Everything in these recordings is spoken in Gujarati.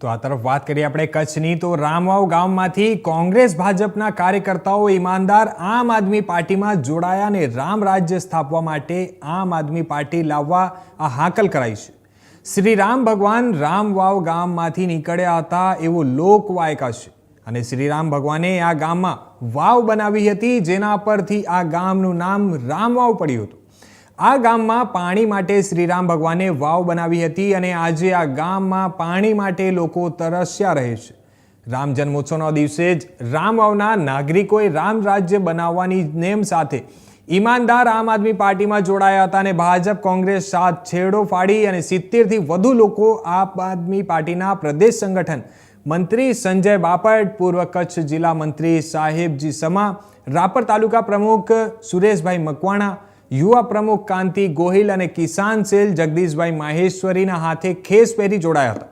તો આ તરફ વાત કરીએ આપણે કચ્છની. તો રામવાવ ગામમાંથી કોંગ્રેસ ભાજપના કાર્યકર્તાઓ ઈમાનદાર આમ આદમી પાર્ટીમાં જોડાયા અને રામ રાજ્ય સ્થાપવા માટે આમ આદમી પાર્ટી લાવવા આ હાકલ કરાઈ છે. શ્રી રામ ભગવાન રામવાવ ગામમાંથી નીકળ્યા હતા એવો લોકવાયકા છે. અને શ્રી રામ ભગવાને આ ગામમાં વાવ બનાવી હતી, જેના પરથી આ ગામનું નામ રામવાવ પડ્યું હતું. આ ગામમાં પાણી માટે શ્રીરામ ભગવાને વાવ બનાવી હતી અને આજે આ ગામમાં પાણી માટે લોકો તરસ્યા રહે છે. રામ જન્મોત્સવના દિવસે જ રામ વાવના નાગરિકોએ રામ રાજ્ય બનાવવાની નેમ સાથે ઈમાનદાર આમ આદમી પાર્ટીમાં જોડાયા હતા અને ભાજપ, કોંગ્રેસ સાથ છેડો ફાડી અને સિત્તેરથી વધુ લોકો આમ આદમી પાર્ટીના પ્રદેશ સંગઠન મંત્રી સંજય બાપટ, પૂર્વ કચ્છ જિલ્લા મંત્રી સાહેબજી સમા, રાપર તાલુકા પ્રમુખ સુરેશભાઈ મકવાણા યુવા પ્રમુખ કાંતિ ગોહિલ અને કિસાન સેલ જગદીશભાઈ માહેશ્વરીના હાથે ખેસ પહેરી જોડાયા હતા.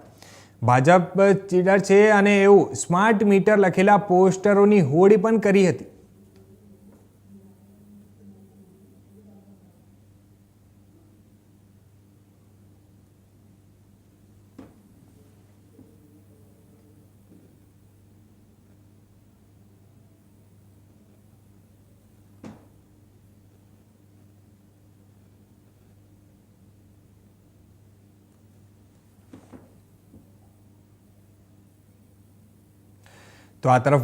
ભાજપ ચીડર છે અને એવું સ્માર્ટ મીટર લખેલા પોસ્ટરોની હોડી પણ કરી હતી. તો આ તરફ